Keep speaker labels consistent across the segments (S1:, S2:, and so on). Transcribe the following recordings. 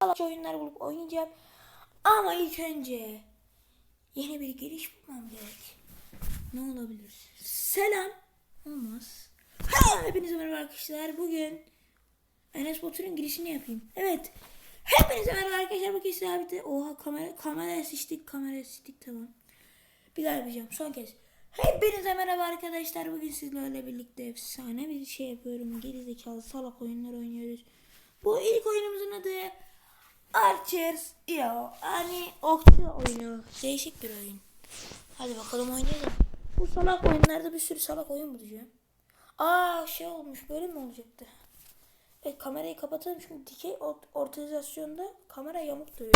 S1: salak oyunlar bulup oynayacağım. Ama ilk önce yeni bir giriş bulmam gerek. Ne olabilir? Selam. Olmaz. Ha, hepinize merhaba arkadaşlar. Bugün Enes Batur'un girişini yapayım. Evet. Hepinize merhaba arkadaşlar. Bakın size abi. Oha kamera, kameraya sıçtık. Kameraya sıçtık tamam. Bir daha yapacağım. Son kez. Hepinize merhaba arkadaşlar. Bugün sizlerle birlikte efsane bir şey yapıyorum. Gerizekalı salak oyunlar oynuyoruz. Bu ilk oyunumuzun adı Archers. Ya hani okçu oyunu. Değişik bir oyun. Hadi bakalım oynayalım. Bu salak oyunlarda bir sürü salak oyun bulacağım. Aa şey olmuş böyle mi olacaktı? Evet kamerayı kapatalım çünkü dikey ort- ortalizasyonda kamera yamuk duruyor.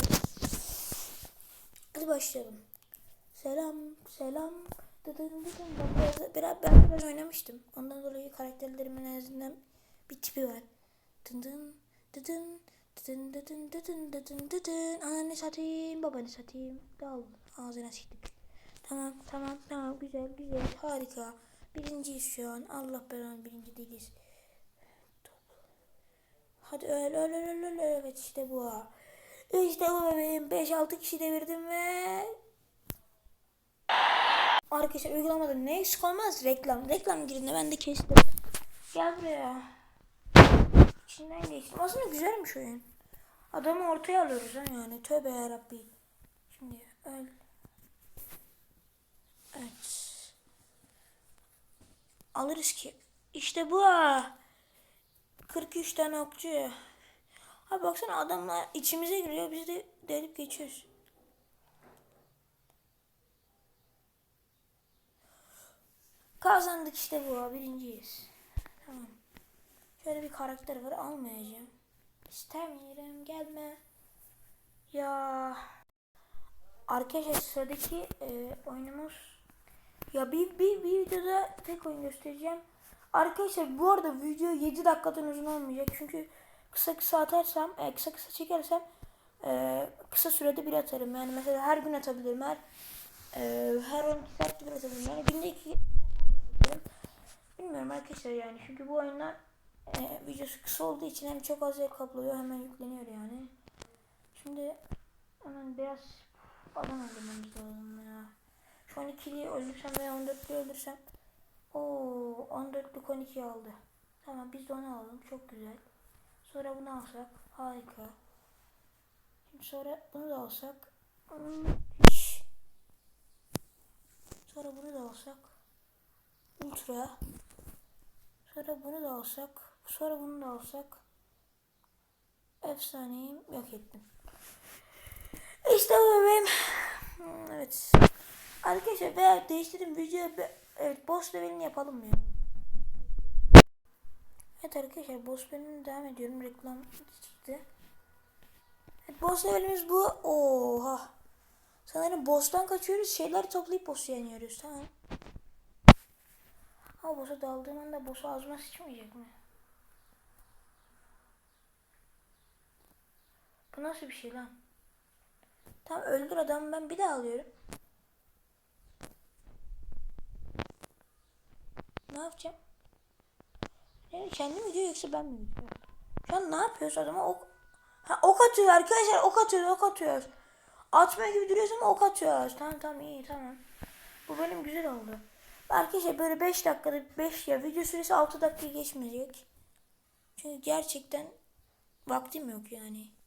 S1: Hadi başlayalım. Selam, selam. Ben biraz, biraz, ben biraz oynamıştım. Ondan dolayı karakterlerimin en azından bir tipi var. Dın dın dıdın dıdın dıdın dıdın dıdın dıdın. Ananı satayım, babanı satayım. Dal. Ağzına siktik. Tamam, tamam, tamam. Güzel, güzel. Harika. Birinciyiz şu an. Allah belanı birinci değiliz. Hadi öl öl öl öl öl. Evet işte bu. İşte bu bebeğim. 5-6 kişi devirdim ve Arkadaşlar uygulamada ne eksik olmaz? Reklam. Reklam girdiğinde ben de kestim. Gel buraya. İçinden geçtim. Aslında güzelmiş oyun. Adamı ortaya alıyoruz ha yani. Tövbe yarabbi. Şimdi öl. Evet. Alırız ki. İşte bu. 43 tane okçu. Abi baksana adamlar içimize giriyor. Biz de delip geçiyoruz. Kazandık işte bu. Birinciyiz. Tamam. Şöyle bir karakter var. Almayacağım. İstemiyorum. Gelme. Ya. Arkadaşlar sıradaki e, oyunumuz ya bir, bir, bir videoda tek oyun göstereceğim. Arkadaşlar bu arada video 7 dakikadan uzun olmayacak. Çünkü kısa kısa atarsam, e, kısa kısa çekersem e, kısa sürede bir atarım. Yani mesela her gün atabilirim. Her e, her 12 saatte bir atabilirim. Yani günde iki Bilmiyorum arkadaşlar yani. Çünkü bu oyunlar e, videosu kısa olduğu için hem çok az yer kaplıyor hemen yükleniyor yani. Şimdi hemen biraz adam öldürmemiz lazım ya. Şu an ikiliyi öldürsem veya 14'lüyü öldürsem Oo 14'lük 12 aldı. Tamam biz de onu alalım. Çok güzel. Sonra bunu alsak. Harika. Şimdi sonra bunu da alsak. Müthiş. Sonra bunu da alsak. Ultra. Sonra bunu da alsak. Sonra bunu da alsak. Efsaneyim yok ettim. İşte bu. Hmm, Evet. Arkadaşlar veya değiştirdim video evet boss levelini yapalım ya. Evet arkadaşlar boss levelini devam ediyorum. Reklam çıktı. Evet boss levelimiz bu. Oha. Sanırım boss'tan kaçıyoruz. Şeyler toplayıp boss'u yeniyoruz. Tamam. Ha boss'a daldığım anda boss'u ağzıma sıçmayacak mı? Bu nasıl bir şey lan? Tamam öldür adamı ben bir daha alıyorum. Ne yapacağım? Yani kendi mi diyor yoksa ben mi diyorum? Şu an ne yapıyoruz adama ok... Ha ok atıyor arkadaşlar ok atıyoruz ok atıyoruz. Atma gibi duruyoruz ama ok atıyoruz. Tamam tamam iyi tamam. Bu benim güzel oldu. Arkadaşlar böyle 5 dakikada 5 ya video süresi 6 dakika geçmeyecek. Çünkü gerçekten vaktim yok yani.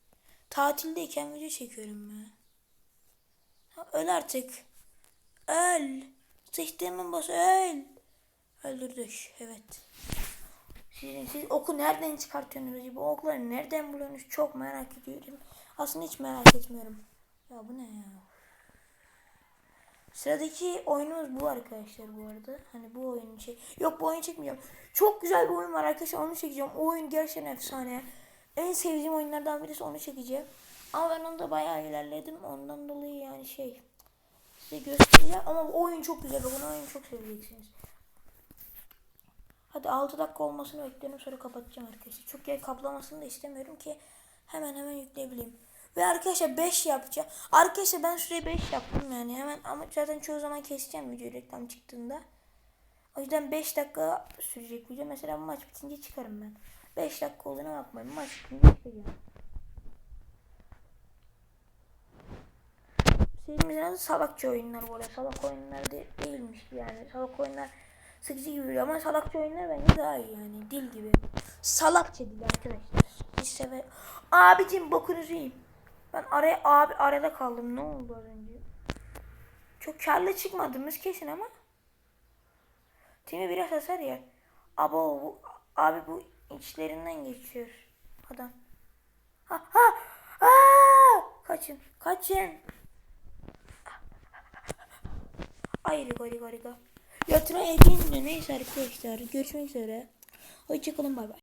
S1: Tatildeyken video çekiyorum ben. Ha, öl artık. Öl. Sıçtığımın bosu öl. Öldürdük. Evet. Siz, siz oku nereden çıkartıyorsunuz? O okları nereden buluyorsunuz? Çok merak ediyorum. Aslında hiç merak etmiyorum. Ya bu ne ya? Sıradaki oyunumuz bu arkadaşlar bu arada. Hani bu oyun şey. Yok bu oyunu çekmeyeceğim. Çok güzel bir oyun var arkadaşlar onu çekeceğim. O oyun gerçekten efsane. En sevdiğim oyunlardan birisi onu çekeceğim. Ama ben onda bayağı ilerledim. Ondan dolayı yani şey size göstereceğim. Ama o oyun çok güzel. Bakın o oyunu çok seveceksiniz. Hadi 6 dakika olmasını bekliyorum sonra kapatacağım arkadaşlar. Çok yer kaplamasını da istemiyorum ki hemen hemen yükleyebileyim. Ve arkadaşlar 5 yapacağım. Arkadaşlar ben süreyi 5 yaptım yani hemen ama zaten çoğu zaman keseceğim video reklam çıktığında. O yüzden 5 dakika sürecek video. Mesela bu maç bitince çıkarım ben. 5 dakika olduğuna bakmayın. Maç bitmiyor. Serimizin adı salakça oyunlar bu arada. Salak oyunlar de, değilmiş yani. Salak oyunlar sıkıcı gibi ama salakça oyunlar bence daha iyi yani. Dil gibi. Salakça dil arkadaşlar. Hiç sever. Abicim bokunuzu yiyeyim. Ben araya abi arada kaldım. Ne oldu az önce? Çok karlı çıkmadığımız kesin ama. Timi biraz hasar yer. Abo bu, abi bu içlerinden geçiyor adam. Ha ha aa! Kaçın kaçın. Ay riga riga riga. Yatına edin neyse arkadaşlar. Görüşmek üzere. Hoşçakalın bay bay.